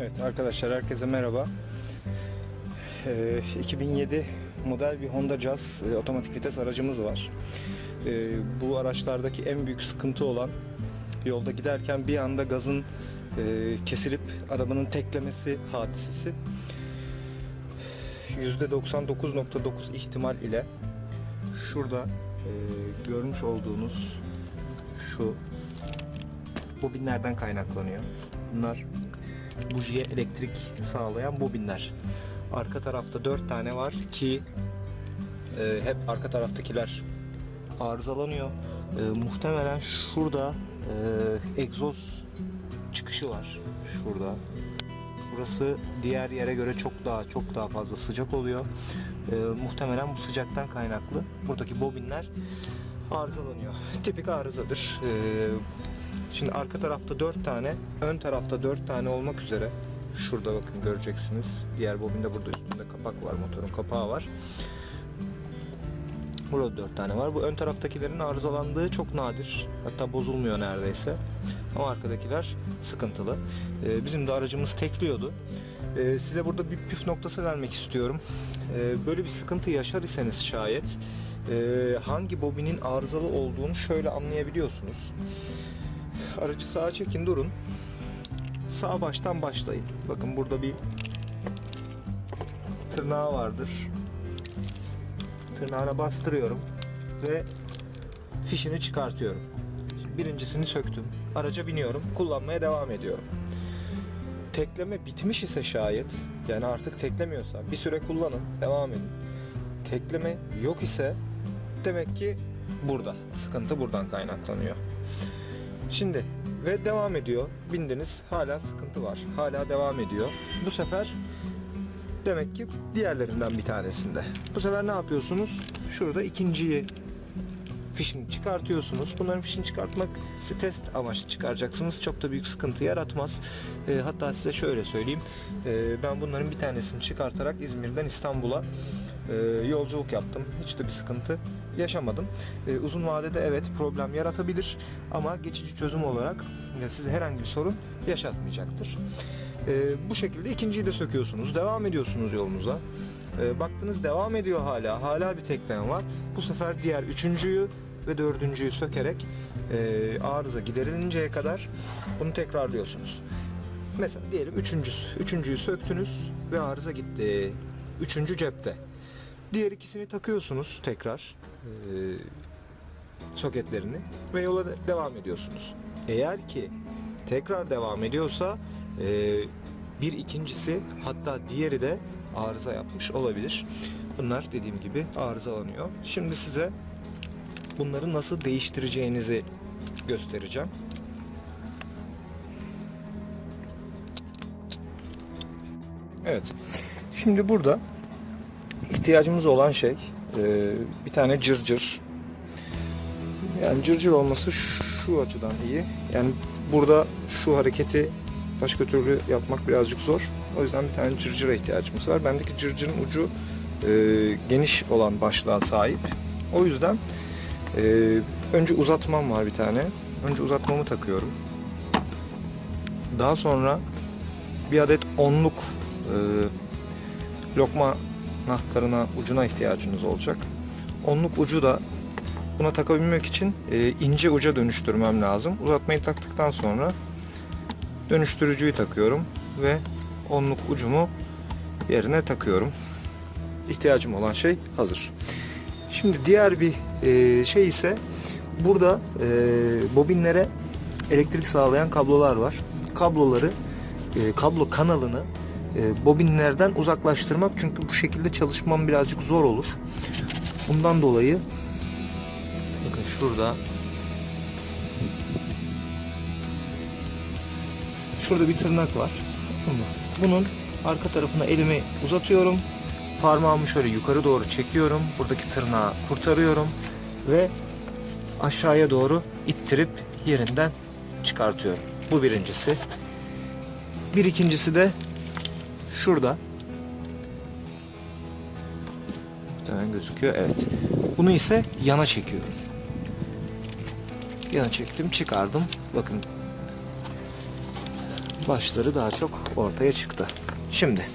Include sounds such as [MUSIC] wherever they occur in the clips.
Evet arkadaşlar herkese merhaba. Ee, 2007 model bir Honda Jazz e, otomatik vites aracımız var. Ee, bu araçlardaki en büyük sıkıntı olan yolda giderken bir anda gazın e, kesilip arabanın teklemesi hadisesi. %99.9 ihtimal ile şurada e, görmüş olduğunuz şu bobinlerden kaynaklanıyor. Bunlar bujiye elektrik sağlayan bobinler. Arka tarafta 4 tane var ki e, hep arka taraftakiler arızalanıyor. E, muhtemelen şurada e, egzoz çıkışı var. Şurada. Burası diğer yere göre çok daha çok daha fazla sıcak oluyor. E, muhtemelen bu sıcaktan kaynaklı. Buradaki bobinler arızalanıyor. Tipik arızadır. E, Şimdi arka tarafta 4 tane, ön tarafta 4 tane olmak üzere. Şurada bakın göreceksiniz. Diğer bobinde burada üstünde kapak var, motorun kapağı var. Burada 4 tane var. Bu ön taraftakilerin arızalandığı çok nadir. Hatta bozulmuyor neredeyse. Ama arkadakiler sıkıntılı. Ee, bizim de aracımız tekliyordu. Ee, size burada bir püf noktası vermek istiyorum. Ee, böyle bir sıkıntı yaşar iseniz şayet hangi bobinin arızalı olduğunu şöyle anlayabiliyorsunuz. Aracı sağa çekin durun. Sağ baştan başlayın. Bakın burada bir tırnağı vardır. Tırnağına bastırıyorum ve fişini çıkartıyorum. Birincisini söktüm. Araca biniyorum. Kullanmaya devam ediyorum. Tekleme bitmiş ise şayet yani artık teklemiyorsa bir süre kullanın. Devam edin. Tekleme yok ise demek ki burada. Sıkıntı buradan kaynaklanıyor. Şimdi ve devam ediyor. Bindiniz hala sıkıntı var. Hala devam ediyor. Bu sefer demek ki diğerlerinden bir tanesinde. Bu sefer ne yapıyorsunuz? Şurada ikinciyi fişini çıkartıyorsunuz. Bunların fişini çıkartmak test amaçlı çıkaracaksınız. Çok da büyük sıkıntı yaratmaz. E, hatta size şöyle söyleyeyim. E, ben bunların bir tanesini çıkartarak İzmir'den İstanbul'a e, yolculuk yaptım. Hiç de bir sıkıntı yaşamadım. E, uzun vadede evet problem yaratabilir ama geçici çözüm olarak e, size herhangi bir sorun yaşatmayacaktır. E, bu şekilde ikinciyi de söküyorsunuz. Devam ediyorsunuz yolunuza. Baktınız devam ediyor hala. Hala bir tekleme var. Bu sefer diğer üçüncüyü ve dördüncüyü sökerek e, arıza giderilinceye kadar bunu tekrarlıyorsunuz. Mesela diyelim üçüncüsü. Üçüncüyü söktünüz ve arıza gitti. Üçüncü cepte. Diğer ikisini takıyorsunuz tekrar e, soketlerini ve yola de- devam ediyorsunuz. Eğer ki tekrar devam ediyorsa e, bir ikincisi hatta diğeri de arıza yapmış olabilir. Bunlar dediğim gibi arızalanıyor. Şimdi size bunları nasıl değiştireceğinizi göstereceğim. Evet. Şimdi burada ihtiyacımız olan şey e, bir tane cırcır. Yani cırcır olması şu açıdan iyi. Yani burada şu hareketi başka türlü yapmak birazcık zor. O yüzden bir tane cırcıra ihtiyacımız var. Bendeki cırcırın ucu e, geniş olan başlığa sahip. O yüzden e, önce uzatmam var bir tane. Önce uzatmamı takıyorum. Daha sonra bir adet onluk e, lokma anahtarına ucuna ihtiyacınız olacak. Onluk ucu da buna takabilmek için e, ince uca dönüştürmem lazım. Uzatmayı taktıktan sonra dönüştürücüyü takıyorum ve onluk ucumu yerine takıyorum. İhtiyacım olan şey hazır. Şimdi diğer bir e, şey ise burada e, bobinlere elektrik sağlayan kablolar var. Kabloları, e, kablo kanalını bobinlerden uzaklaştırmak çünkü bu şekilde çalışmam birazcık zor olur. Bundan dolayı bakın şurada şurada bir tırnak var. Bunun arka tarafına elimi uzatıyorum. Parmağımı şöyle yukarı doğru çekiyorum. Buradaki tırnağı kurtarıyorum ve aşağıya doğru ittirip yerinden çıkartıyorum. Bu birincisi. Bir ikincisi de şurada. Muhtemelen gözüküyor. Evet. Bunu ise yana çekiyorum. Yana çektim, çıkardım. Bakın. başları daha çok ortaya çıktı. Şimdi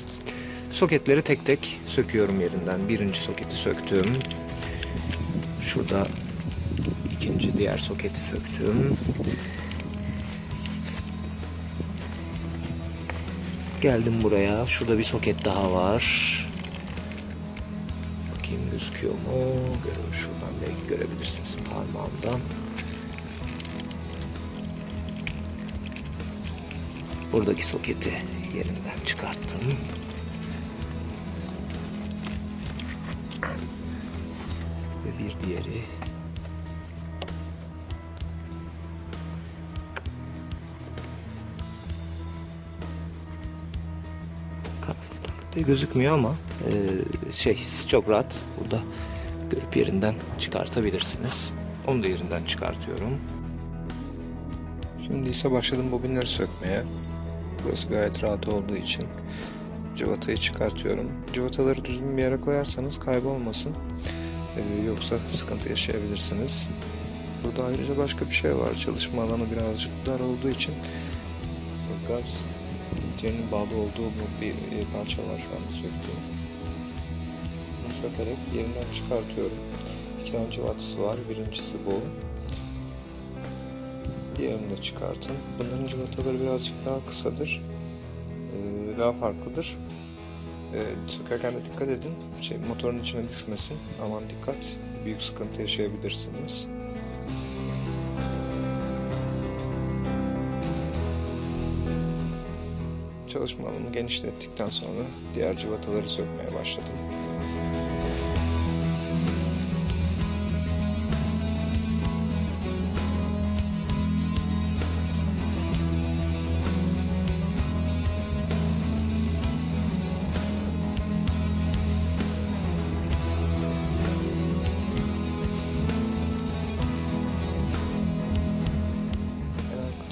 soketleri tek tek söküyorum yerinden. Birinci soketi söktüm. Şurada ikinci diğer soketi söktüm. Geldim buraya. Şurada bir soket daha var. Bakayım gözüküyor mu? Görüyor. Şuradan belki görebilirsiniz parmağımdan. Buradaki soketi yerinden çıkarttım. Ve bir diğeri Kapıda gözükmüyor ama e, şey çok rahat burada görüp yerinden çıkartabilirsiniz. Onu da yerinden çıkartıyorum. Şimdi ise başladım bobinleri sökmeye. Burası gayet rahat olduğu için cıvatayı çıkartıyorum. Cıvataları düzgün bir yere koyarsanız kaybolmasın. Ee, yoksa sıkıntı yaşayabilirsiniz. Burada ayrıca başka bir şey var. Çalışma alanı birazcık dar olduğu için gaz trenin bağlı olduğu bir e, parça var şu anda söktüğüm. Bunu sökerek yerinden çıkartıyorum. İki tane cıvatası var. Birincisi bu. Diğerini de çıkartın. Bunların cıvataları birazcık daha kısadır. Ee, daha farklıdır. Ee, sökerken de dikkat edin. Şey, motorun içine düşmesin. Aman dikkat. Büyük sıkıntı yaşayabilirsiniz. Çalışma genişlettikten sonra diğer cıvataları sökmeye başladım.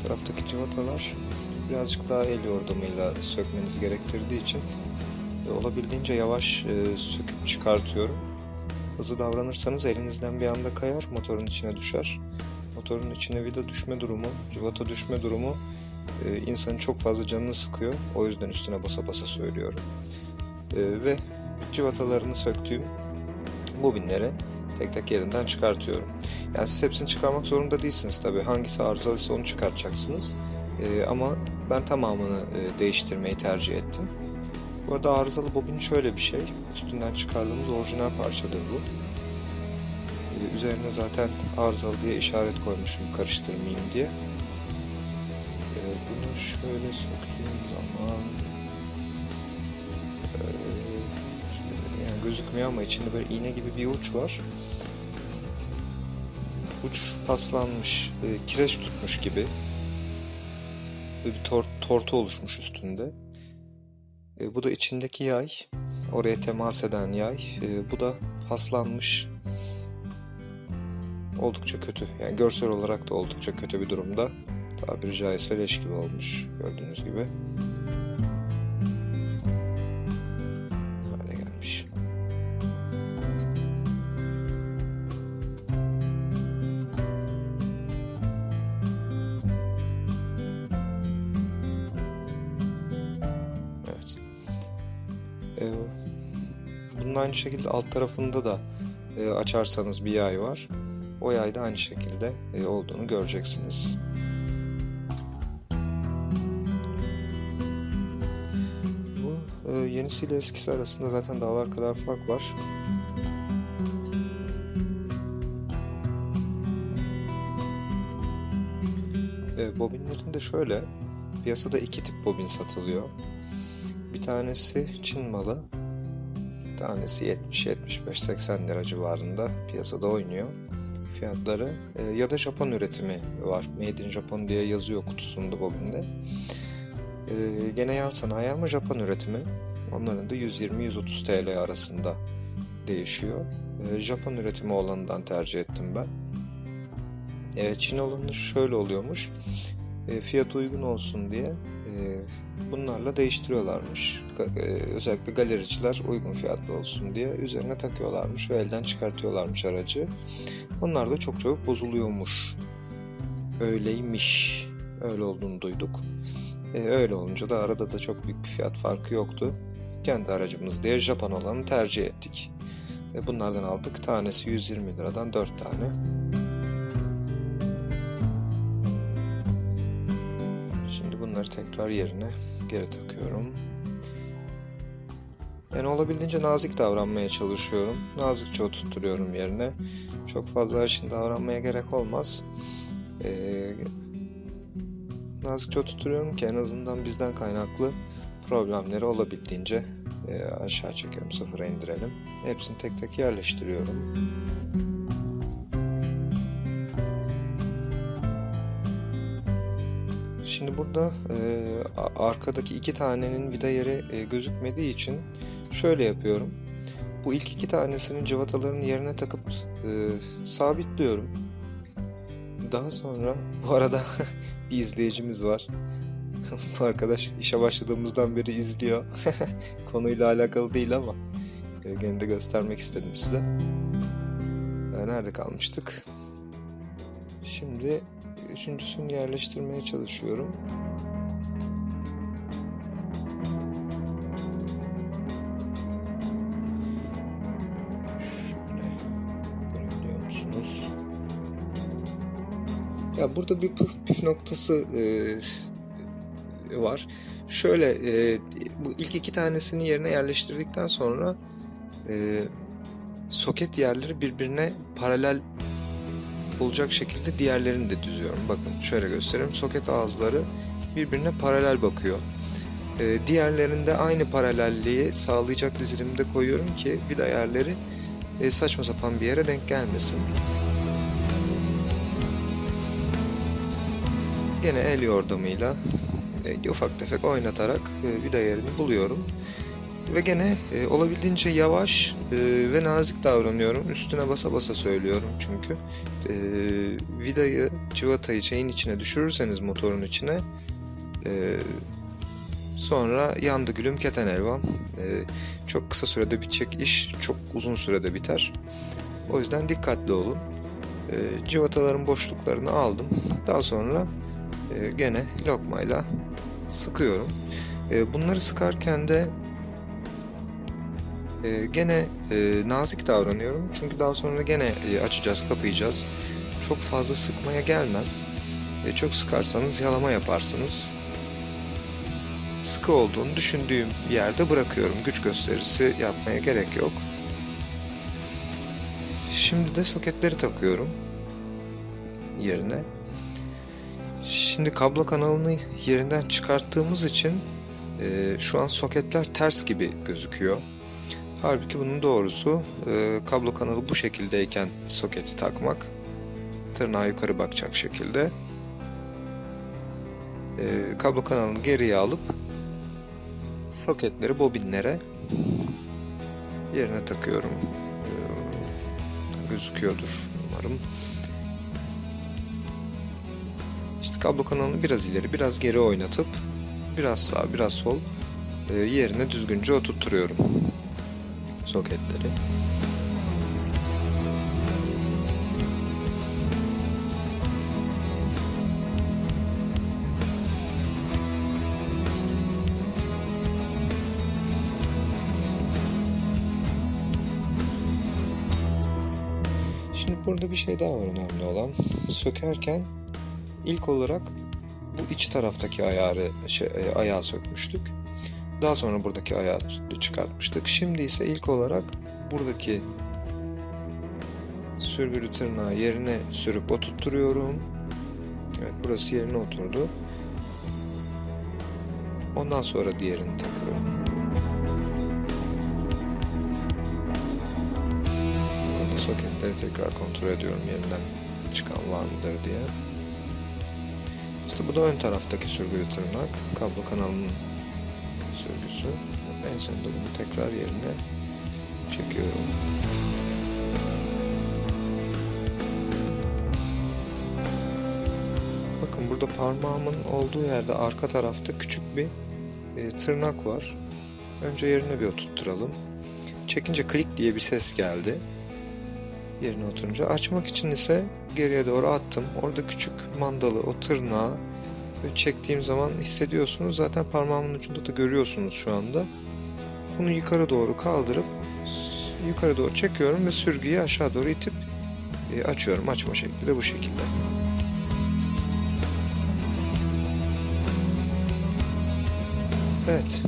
Taraftaki cıvatalar birazcık daha el yordamıyla sökmeniz gerektirdiği için e, olabildiğince yavaş e, söküp çıkartıyorum. Hızlı davranırsanız elinizden bir anda kayar, motorun içine düşer. Motorun içine vida düşme durumu, cıvata düşme durumu e, insanın çok fazla canını sıkıyor. O yüzden üstüne basa basa söylüyorum. Ve cıvatalarını söktüğüm bobinleri tek tek yerinden çıkartıyorum. Yani siz hepsini çıkarmak zorunda değilsiniz tabii. Hangisi arızalıysa onu çıkartacaksınız. Ee, ama ben tamamını e, değiştirmeyi tercih ettim. Bu arada arızalı bobin şöyle bir şey. Üstünden çıkardığımız orijinal parçadır bu. Ee, üzerine zaten arızalı diye işaret koymuşum karıştırmayayım diye. Ee, bunu şöyle söktüğüm zaman şöyle yani gözükmüyor ama içinde böyle iğne gibi bir uç var. Uç paslanmış, e, kireç tutmuş gibi böyle bir tor tortu oluşmuş üstünde. E, bu da içindeki yay. Oraya temas eden yay. E, bu da paslanmış. Oldukça kötü. Yani görsel olarak da oldukça kötü bir durumda. Tabiri caizse leş gibi olmuş. Gördüğünüz gibi. Aynı şekilde alt tarafında da e, açarsanız bir yay var. O yay da aynı şekilde e, olduğunu göreceksiniz. Bu e, yenisiyle eskisi arasında zaten dağlar kadar fark var. E, bobinlerin şöyle, piyasada iki tip bobin satılıyor. Bir tanesi Çin malı. Tanesi 70, 75, 80 lira civarında piyasada oynuyor. Fiyatları e, ya da Japon üretimi var. Made in Japan diye yazıyor kutusunda bobinde. E, gene yan sanayi ama Japon üretimi. Onların da 120-130 TL arasında değişiyor. E, Japon üretimi olanından tercih ettim ben. E, Çin olanı şöyle oluyormuş. E, fiyat uygun olsun diye bunlarla değiştiriyorlarmış. E, özellikle galericiler uygun fiyatlı olsun diye üzerine takıyorlarmış ve elden çıkartıyorlarmış aracı. Onlar da çok çabuk bozuluyormuş. Öyleymiş. Öyle olduğunu duyduk. E, öyle olunca da arada da çok büyük bir fiyat farkı yoktu. Kendi aracımız diye Japon olanı tercih ettik. Ve bunlardan aldık. Tanesi 120 liradan 4 tane. Bunları tekrar yerine geri takıyorum. Yani olabildiğince nazik davranmaya çalışıyorum. Nazikçe oturtturuyorum yerine. Çok fazla aşın davranmaya gerek olmaz. Ee, nazikçe oturtuyorum ki en azından bizden kaynaklı problemleri olabildiğince e, aşağı çekelim, sıfıra indirelim. Hepsini tek tek yerleştiriyorum. Şimdi burada e, arkadaki iki tanenin vida yeri e, gözükmediği için şöyle yapıyorum. Bu ilk iki tanesinin cıvatalarını yerine takıp e, sabitliyorum. Daha sonra [LAUGHS] bu arada [LAUGHS] bir izleyicimiz var. [LAUGHS] bu arkadaş işe başladığımızdan beri izliyor. Konuyla alakalı değil ama e, gene de göstermek istedim size. E, nerede kalmıştık? Şimdi üçüncüsünü yerleştirmeye çalışıyorum. Ya burada bir püf, püf noktası e, var. Şöyle e, bu ilk iki tanesini yerine yerleştirdikten sonra e, soket yerleri birbirine paralel olacak şekilde diğerlerini de düzüyorum. Bakın şöyle göstereyim. Soket ağızları birbirine paralel bakıyor. Ee, diğerlerinde aynı paralelliği sağlayacak dizilimde koyuyorum ki vida yerleri e, saçma sapan bir yere denk gelmesin. Gene el yordamıyla e, ufak tefek oynatarak e, vida yerini buluyorum. Ve gene e, olabildiğince yavaş e, ve nazik davranıyorum. Üstüne basa basa söylüyorum çünkü. E, vidayı, cıvatayı şeyin içine düşürürseniz motorun içine e, sonra yandı gülüm keten elvam. E, çok kısa sürede bitecek iş çok uzun sürede biter. O yüzden dikkatli olun. E, cıvataların boşluklarını aldım. Daha sonra e, gene lokmayla sıkıyorum. E, bunları sıkarken de ee, gene e, nazik davranıyorum çünkü daha sonra gene e, açacağız, kapayacağız. Çok fazla sıkmaya gelmez. E, çok sıkarsanız yalama yaparsınız. Sıkı olduğunu düşündüğüm yerde bırakıyorum. Güç gösterisi yapmaya gerek yok. Şimdi de soketleri takıyorum yerine. Şimdi kablo kanalını yerinden çıkarttığımız için e, şu an soketler ters gibi gözüküyor. Halbuki bunun doğrusu e, kablo kanalı bu şekildeyken soketi takmak. Tırnağı yukarı bakacak şekilde. E, kablo kanalını geriye alıp soketleri bobinlere yerine takıyorum. E, gözüküyordur umarım. İşte kablo kanalını biraz ileri biraz geri oynatıp biraz sağ biraz sol e, yerine düzgünce oturtturuyorum soketleri. Şimdi burada bir şey daha var önemli olan. Sökerken ilk olarak bu iç taraftaki ayarı şey, ayağı sökmüştük. Daha sonra buradaki ayağı çıkartmıştık. Şimdi ise ilk olarak buradaki sürgülü tırnağı yerine sürüp oturtturuyorum. Evet burası yerine oturdu. Ondan sonra diğerini takıyorum. Orada soketleri tekrar kontrol ediyorum yerinden çıkan var mıdır diye. İşte bu da ön taraftaki sürgülü tırnak. Kablo kanalının sürgüsü. En sonunda bunu tekrar yerine çekiyorum. Bakın burada parmağımın olduğu yerde arka tarafta küçük bir e, tırnak var. Önce yerine bir oturtturalım. Çekince klik diye bir ses geldi. Yerine oturunca. Açmak için ise geriye doğru attım. Orada küçük mandalı o tırnağı Ve çektiğim zaman hissediyorsunuz. Zaten parmağımın ucunda da görüyorsunuz şu anda. Bunu yukarı doğru kaldırıp yukarı doğru çekiyorum ve sürgüyü aşağı doğru itip e, açıyorum. Açma şekli de bu şekilde. Evet.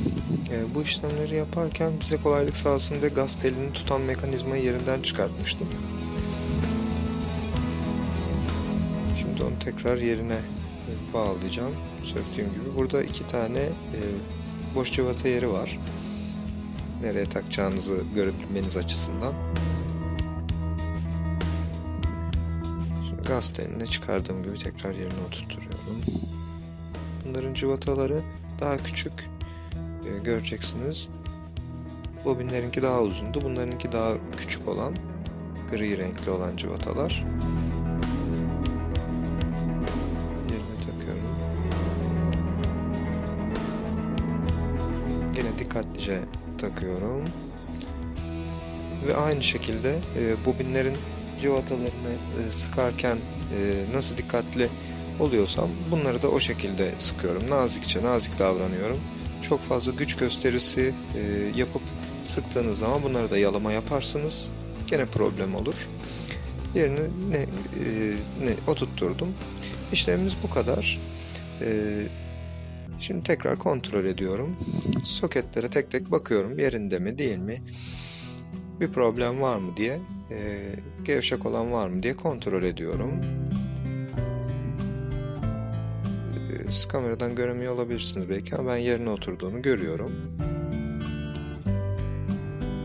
e, bu işlemleri yaparken bize kolaylık sağlasın gaz telini tutan mekanizmayı yerinden çıkartmıştım. Şimdi onu tekrar yerine bağlayacağım. Söktüğüm gibi. Burada iki tane e, boş cıvata yeri var. Nereye takacağınızı görebilmeniz açısından. Şimdi gaz telini çıkardığım gibi tekrar yerine oturtuyorum. Bunların cıvataları daha küçük. E, göreceksiniz. Bobinlerinki daha uzundu. Bunlarınki daha küçük olan gri renkli olan cıvatalar. Dikkatlice takıyorum. Ve aynı şekilde e, bobinlerin cıvatalarını e, sıkarken e, nasıl dikkatli oluyorsam bunları da o şekilde sıkıyorum. Nazikçe, nazik davranıyorum. Çok fazla güç gösterisi e, yapıp sıktığınız zaman bunları da yalama yaparsınız. Gene problem olur. Yerini ne, e, ne oturtturdum. İşlemimiz bu kadar. E, şimdi tekrar kontrol ediyorum. Soketlere tek tek bakıyorum. Yerinde mi değil mi? Bir problem var mı diye. E, gevşek olan var mı diye kontrol ediyorum. E, kameradan göremiyor olabilirsiniz belki ama ben yerine oturduğunu görüyorum.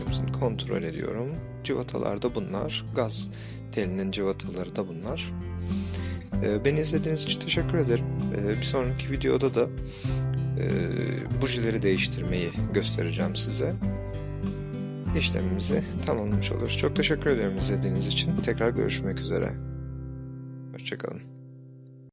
Hepsini kontrol ediyorum. Cıvatalar da bunlar. Gaz telinin cıvataları da bunlar. Ee, Beni izlediğiniz için teşekkür ederim. Ee, Bir sonraki videoda da e, bujileri değiştirmeyi göstereceğim size. İşlemimizi tamamlamış oluruz. Çok teşekkür ederim izlediğiniz için. Tekrar görüşmek üzere. Hoşçakalın.